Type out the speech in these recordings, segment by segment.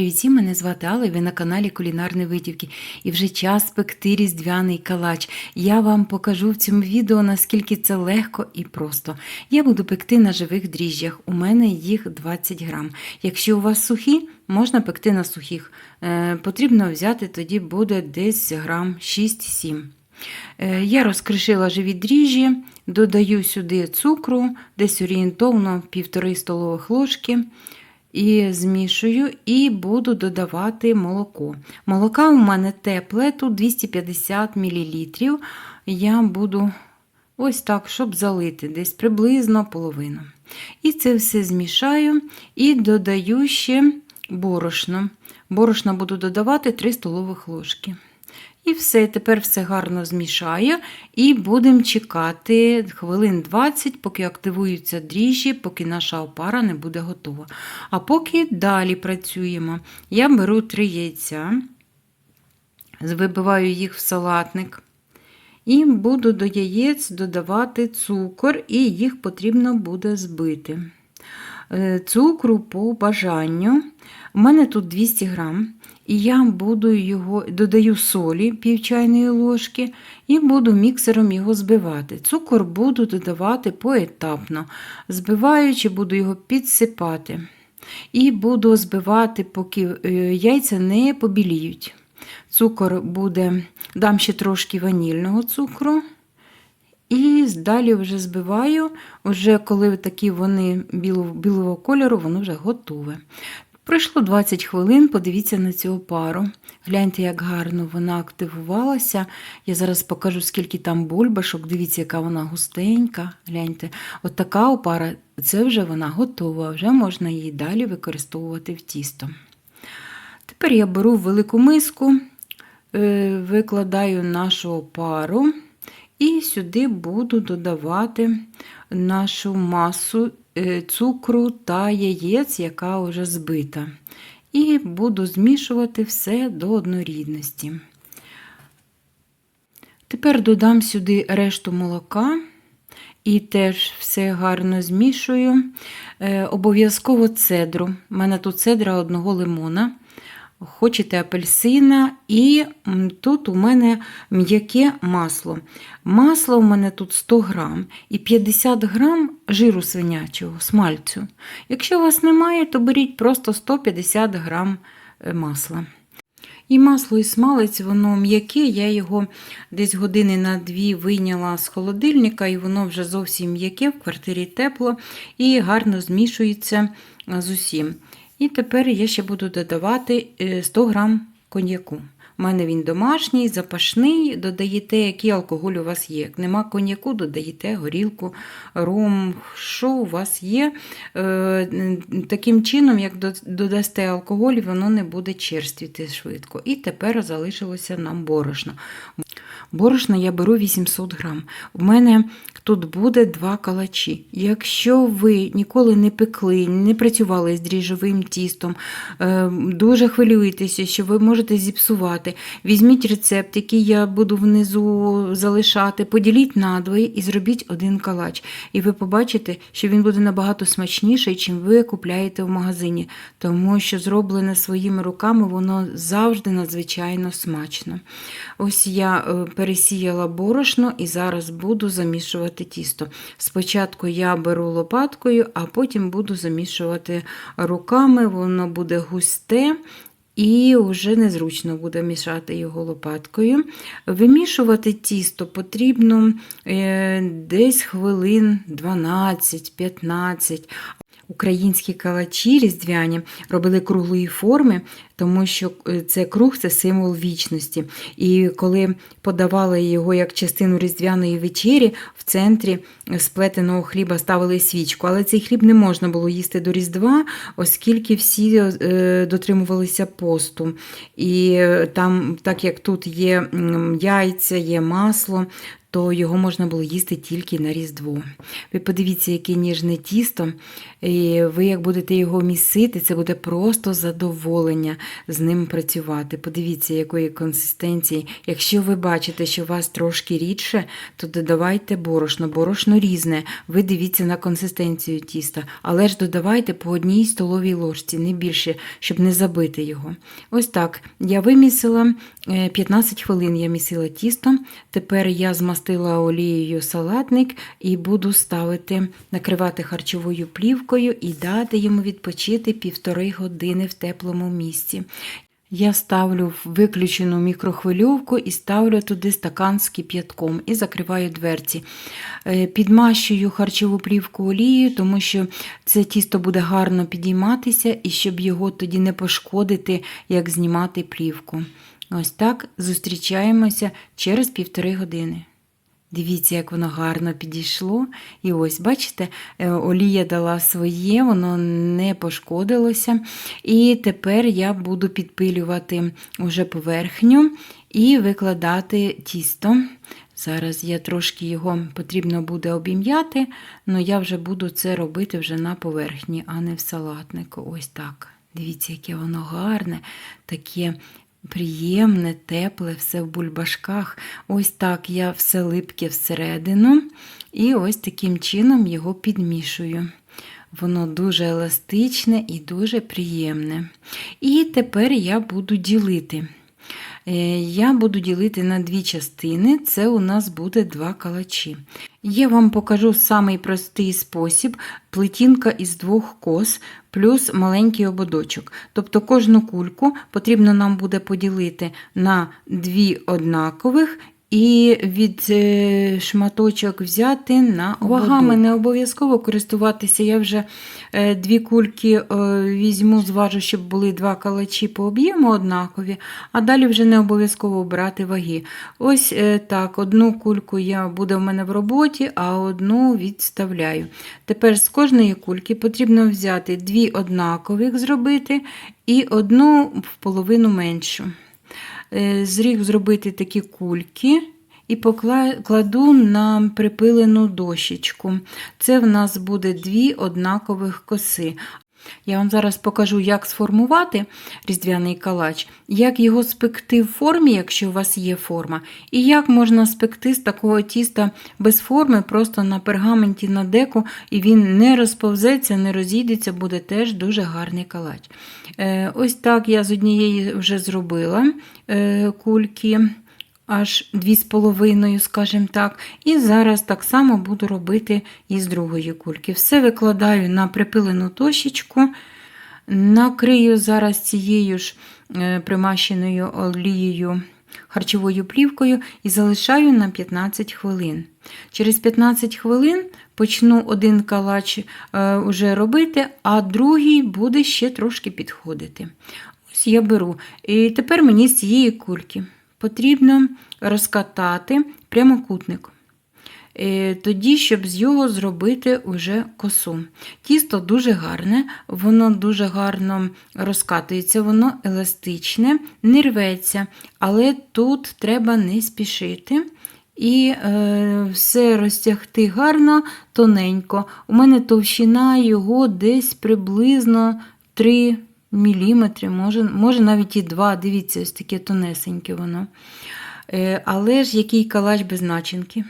Привіт, мене звати Алла, і ви на каналі Кулінарні Витівки. І вже час пекти різдвяний калач. Я вам покажу в цьому відео, наскільки це легко і просто. Я буду пекти на живих дріжджах. У мене їх 20 грам. Якщо у вас сухі, можна пекти на сухих. Е, потрібно взяти, тоді буде десь грам 6-7. Е, Я розкришила живі дріжджі, додаю сюди цукру, десь орієнтовно 1,5 столових ложки. І змішую і буду додавати молоко. Молока у мене тепле, тут 250 мл. Я буду ось так, щоб залити, десь приблизно половину. І це все змішаю і додаю ще борошно. Борошна буду додавати 3 столових ложки. І все, тепер все гарно змішаю і будемо чекати хвилин 20, поки активуються дріжджі, поки наша опара не буде готова. А поки далі працюємо. Я беру 3 яйця, вибиваю їх в салатник. І буду до яєць додавати цукор, і їх потрібно буде збити. Е, Цукру по бажанню. У мене тут 200 грам. І я буду його додаю солі пів чайної ложки і буду міксером його збивати. Цукор буду додавати поетапно, збиваючи, буду його підсипати. І буду збивати, поки е, яйця не побіліють. Цукор буде, дам ще трошки ванільного цукру. І далі вже збиваю, вже коли такі вони білого кольору, воно вже готове. Пройшло 20 хвилин, подивіться на цю пару. Гляньте, як гарно вона активувалася. Я зараз покажу, скільки там бульбашок. Дивіться, яка вона густенька. Гляньте, от така опара, це вже вона готова, вже можна її далі використовувати в тісто. Тепер я беру велику миску, е, викладаю нашу опару і сюди буду додавати нашу масу цукру та яєць, яка вже збита. І буду змішувати все до однорідності. Тепер додам сюди решту молока і теж все гарно змішую. Е, Обов'язково цедру. У мене тут цедра одного лимона. Хочете апельсина, і тут у мене м'яке масло. Масло у мене тут 100 грам і 50 грам жиру свинячого, смальцю. Якщо у вас немає, то беріть просто 150 грам е, масла. І масло і смалець, воно м'яке, я його десь години на дві вийняла з холодильника, і воно вже зовсім м'яке, в квартирі тепло і гарно змішується з усім. І тепер я ще буду додавати 100 грам коньяку. У мене він домашній, запашний, додаєте, який алкоголь у вас є. Як нема коньяку, додаєте горілку, ром, що у вас є. Е, Таким чином, як додасте алкоголь, воно не буде черствіти швидко. І тепер залишилося нам борошно. Борошна я беру 800 грам. У мене тут буде два калачі. Якщо ви ніколи не пекли, не працювали з дріжджовим тістом, е, дуже хвилюєтеся, що ви можете зіпсувати, візьміть рецепт, який я буду внизу залишати, поділіть надвоє і зробіть один калач. І ви побачите, що він буде набагато смачніший, чим ви купляєте в магазині, тому що зроблене своїми руками, воно завжди надзвичайно смачно. Ось я е, пересіяла борошно і зараз буду замішувати тісто. Спочатку я беру лопаткою, а потім буду замішувати руками, воно буде густе. І вже незручно буде мішати його лопаткою. Вимішувати тісто потрібно е, десь хвилин 12-15. Українські калачі різдвяні робили круглої форми, тому що е, це круг це символ вічності. І коли подавали його як частину різдвяної вечері, в центрі сплетеного хліба ставили свічку. Але цей хліб не можна було їсти до Різдва, оскільки всі е, дотримувалися посту. І е, там, так як тут є яйця, є масло, то його можна було їсти тільки на Різдво. Ви подивіться, яке ніжне тісто. І ви, як будете його місити, це буде просто задоволення з ним працювати. Подивіться, якої консистенції. Якщо ви бачите, що у вас трошки рідше, то додавайте борошно. Борошно різне. Ви дивіться на консистенцію тіста, але ж додавайте по одній столовій ложці, не більше, щоб не забити його. Ось так. Я вимісила е, 15 хвилин. Я місила тісто. Тепер я змастила олією салатник і буду ставити, накривати харчовою плівкою і дати йому відпочити півтори години в теплому місці. Я ставлю виключену мікрохвильовку і ставлю туди стакан з кип'ятком і закриваю дверці. Е, Підмащую харчову плівку олією, тому що це тісто буде гарно підійматися і щоб його тоді не пошкодити, як знімати плівку. Ось так зустрічаємося через півтори години. Дивіться, як воно гарно підійшло. І ось, бачите, е, олія дала своє, воно не пошкодилося. І тепер я буду підпилювати уже поверхню і викладати тісто. Зараз я трошки його потрібно буде обім'яти, але я вже буду це робити вже на поверхні, а не в салатнику. Ось так. Дивіться, яке воно гарне, таке приємне, тепле, все в бульбашках. Ось так я все липке всередину. І ось таким чином його підмішую. Воно дуже еластичне і дуже приємне. І тепер я буду ділити. Е, Я буду ділити на дві частини, це у нас буде два калачі. Я вам покажу самий простий спосіб плетінка із двох кос плюс маленький ободочок. Тобто кожну кульку потрібно нам буде поділити на дві однакових і від е, шматочок взяти на ободок. Вагами не обов'язково користуватися. Я вже е, дві кульки е, візьму, зважу, щоб були два калачі по об'єму однакові, а далі вже не обов'язково брати ваги. Ось так, одну кульку я буде в мене в роботі, а одну відставляю. Тепер з кожної кульки потрібно взяти дві однакових зробити і одну в половину меншу. Е, Зріг зробити такі кульки і покладу на припилену дощечку. Це в нас буде дві однакових коси. Я вам зараз покажу, як сформувати різдвяний калач, як його спекти в формі, якщо у вас є форма, і як можна спекти з такого тіста без форми, просто на пергаменті на деку, і він не розповзеться, не розійдеться, буде теж дуже гарний калач. Е, Ось так я з однієї вже зробила е, кульки. Аж дві з половиною, скажімо так. І зараз так само буду робити і з другої кульки. Все викладаю на припилену тощечку, накрию зараз цією ж е, примащеною олією харчовою плівкою і залишаю на 15 хвилин. Через 15 хвилин почну один калач е, уже робити, а другий буде ще трошки підходити. Ось я беру. І тепер мені з цієї кульки потрібно розкатати прямокутник. Е, Тоді, щоб з його зробити уже косу. Тісто дуже гарне, воно дуже гарно розкатується, воно еластичне, не рветься, але тут треба не спішити. І е, все розтягти гарно, тоненько. У мене товщина його десь приблизно 3 мм, може, може навіть і 2, дивіться, ось таке тонесеньке воно. Е, але ж який калач без начинки.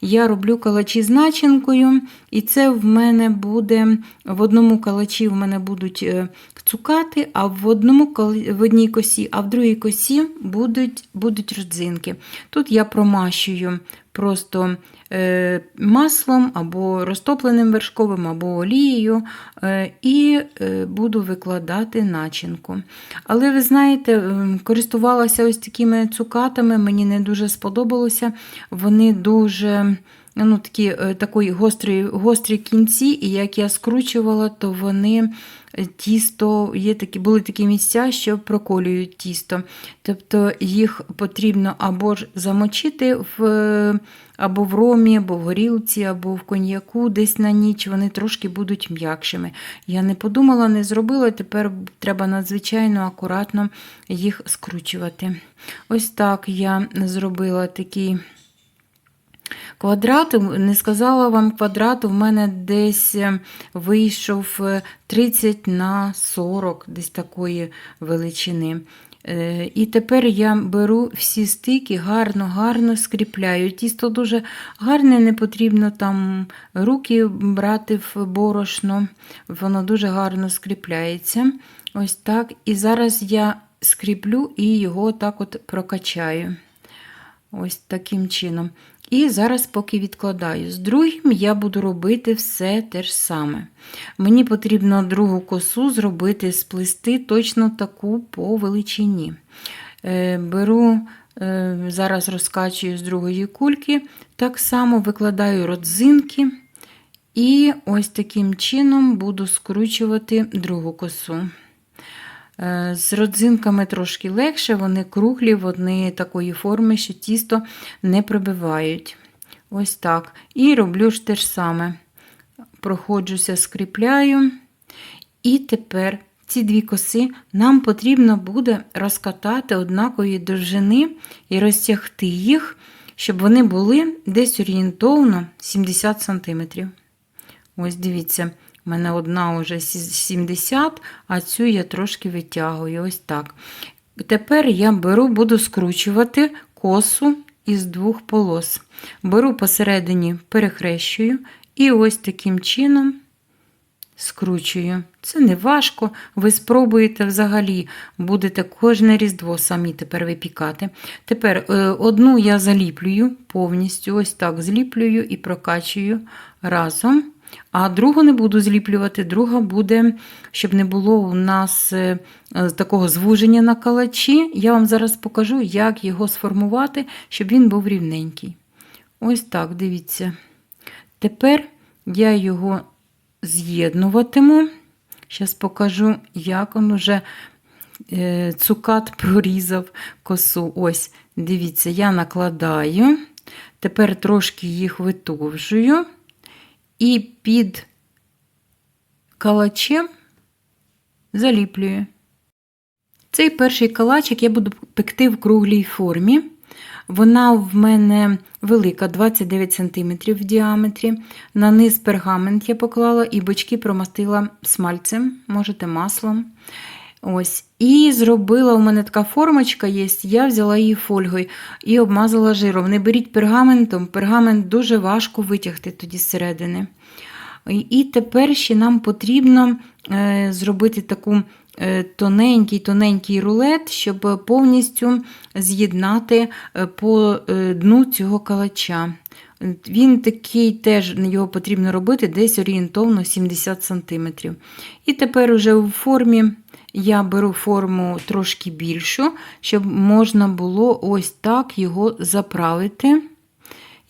Я роблю калачі з начинкою, і це в мене буде в одному калачі в мене будуть е, цукати, а в одному в одній косі, а в другій косі будуть, будуть родзинки. Тут я промащую просто е, маслом або розтопленим вершковим, або олією, е, і е, буду викладати начинку. Але ви знаєте, користувалася ось такими цукатами, мені не дуже сподобалося. Вони дуже ну, такі, е, такої гострі, гострі кінці, і як я скручувала, то вони е, тісто, є такі, були такі місця, що проколюють тісто. Тобто їх потрібно або ж замочити в, е, або в ромі, або в горілці, або в коньяку десь на ніч, вони трошки будуть м'якшими. Я не подумала, не зробила, тепер треба надзвичайно акуратно їх скручувати. Ось так я зробила такий Квадрат, не сказала вам квадрат, у мене десь е, вийшов е, 30 на 40, десь такої величини. Е, І тепер я беру всі стики, гарно-гарно скріпляю. Тісто дуже гарне, не потрібно там руки брати в борошно, воно дуже гарно скріпляється. Ось так. І зараз я скріплю і його так от прокачаю. Ось таким чином. І зараз поки відкладаю. З другим я буду робити все те ж саме. Мені потрібно другу косу зробити, сплести точно таку по величині. Е, Беру, е, зараз розкачую з другої кульки, так само викладаю родзинки. І ось таким чином буду скручувати другу косу. Е, З родзинками трошки легше, вони круглі, вони такої форми, що тісто не пробивають. Ось так. І роблю ж те ж саме. Проходжуся, скріпляю. І тепер ці дві коси нам потрібно буде розкатати однакові довжини і розтягти їх, щоб вони були десь орієнтовно 70 см. Ось дивіться, у мене одна вже 70, а цю я трошки витягую. Ось так. Тепер я беру, буду скручувати косу із двох полос. Беру посередині, перехрещую, і ось таким чином скручую. Це не важко, ви спробуєте взагалі, будете кожне різдво самі тепер випікати. Тепер е, одну я заліплюю повністю, ось так зліплюю і прокачую разом. А другу не буду зліплювати, друга буде, щоб не було у нас е, е, такого звуження на калачі. Я вам зараз покажу, як його сформувати, щоб він був рівненький. Ось так, дивіться. Тепер я його з'єднуватиму. Зараз покажу, як він уже е, цукат прорізав косу. Ось, дивіться, я накладаю. Тепер трошки їх витовжую. І під калачем заліплюю. Цей перший калачик я буду пекти в круглій формі. Вона в мене велика, 29 см в діаметрі. На низ пергамент я поклала і бочки промастила смальцем, можете маслом. Ось. І зробила у мене така формочка є, я взяла її фольгою і обмазала жиром. Не беріть пергаментом, пергамент дуже важко витягти тоді зсередини. І тепер ще нам потрібно е, зробити таку тоненький-тоненький рулет, щоб повністю з'єднати е, по е, дну цього калача. Він такий теж його потрібно робити десь орієнтовно 70 см. І тепер уже у формі я беру форму трошки більшу, щоб можна було ось так його заправити.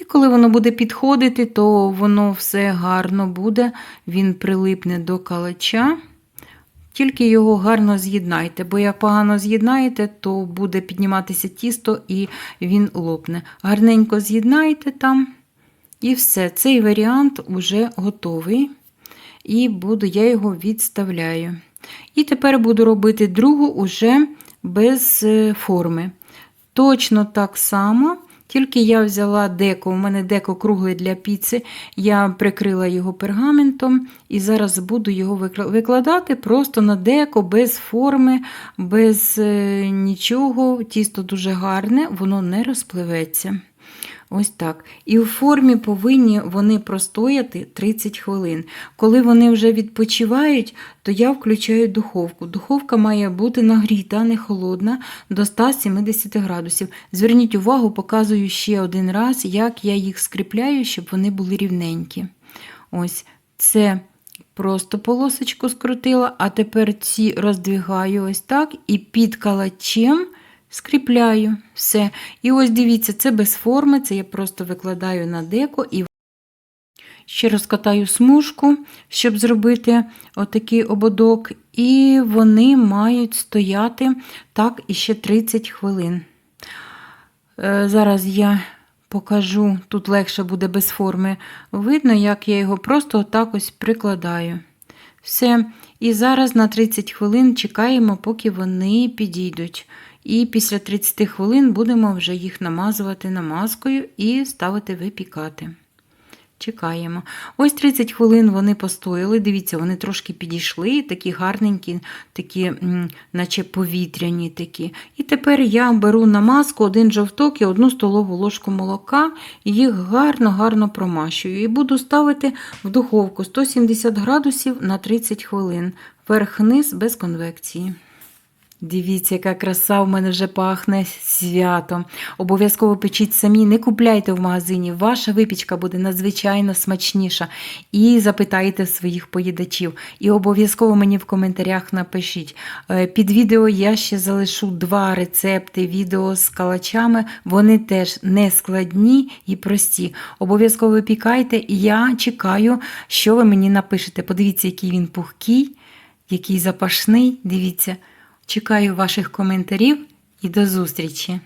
І коли воно буде підходити, то воно все гарно буде, він прилипне до калача. Тільки його гарно з'єднайте, бо як погано з'єднаєте, то буде підніматися тісто і він лопне. Гарненько з'єднайте там. І все, цей варіант вже готовий. І буду, я його відставляю. І тепер буду робити другу уже без е, форми. Точно так само, тільки я взяла деко, у мене деко кругле для піци, я прикрила його пергаментом і зараз буду його викладати просто на деко, без форми, без е, нічого. Тісто дуже гарне, воно не розпливеться. Ось так. І у формі повинні вони простояти 30 хвилин. Коли вони вже відпочивають, то я включаю духовку. Духовка має бути нагріта, не холодна, до 170 градусів. Зверніть увагу, показую ще один раз, як я їх скріпляю, щоб вони були рівненькі. Ось це. Просто полосочку скрутила, а тепер ці роздвигаю ось так і під калачем скріпляю все. І ось дивіться, це без форми, це я просто викладаю на деко і ще розкатаю смужку, щоб зробити отакий ободок, і вони мають стояти так іще 30 хвилин. Е, зараз я покажу, тут легше буде без форми. Видно, як я його просто отак ось прикладаю. Все. І зараз на 30 хвилин чекаємо, поки вони підійдуть. І після 30 хвилин будемо вже їх намазувати намазкою і ставити випікати. Чекаємо. Ось 30 хвилин вони постояли. Дивіться, вони трошки підійшли, такі гарненькі, такі, наче повітряні такі. І тепер я беру намазку, один жовток і одну столову ложку молока, їх гарно-гарно промащую. І буду ставити в духовку 170 градусів на 30 хвилин. Верх-низ без конвекції. Дивіться, яка краса в мене вже пахне святом. Обов'язково печіть самі, не купляйте в магазині. Ваша випічка буде надзвичайно смачніша. І запитайте своїх поїдачів. І обов'язково мені в коментарях напишіть. Е, Під відео я ще залишу два рецепти відео з калачами. Вони теж не складні і прості. Обов'язково випікайте, і я чекаю, що ви мені напишете. Подивіться, який він пухкий, який запашний. Дивіться. Чекаю ваших коментарів і до зустрічі!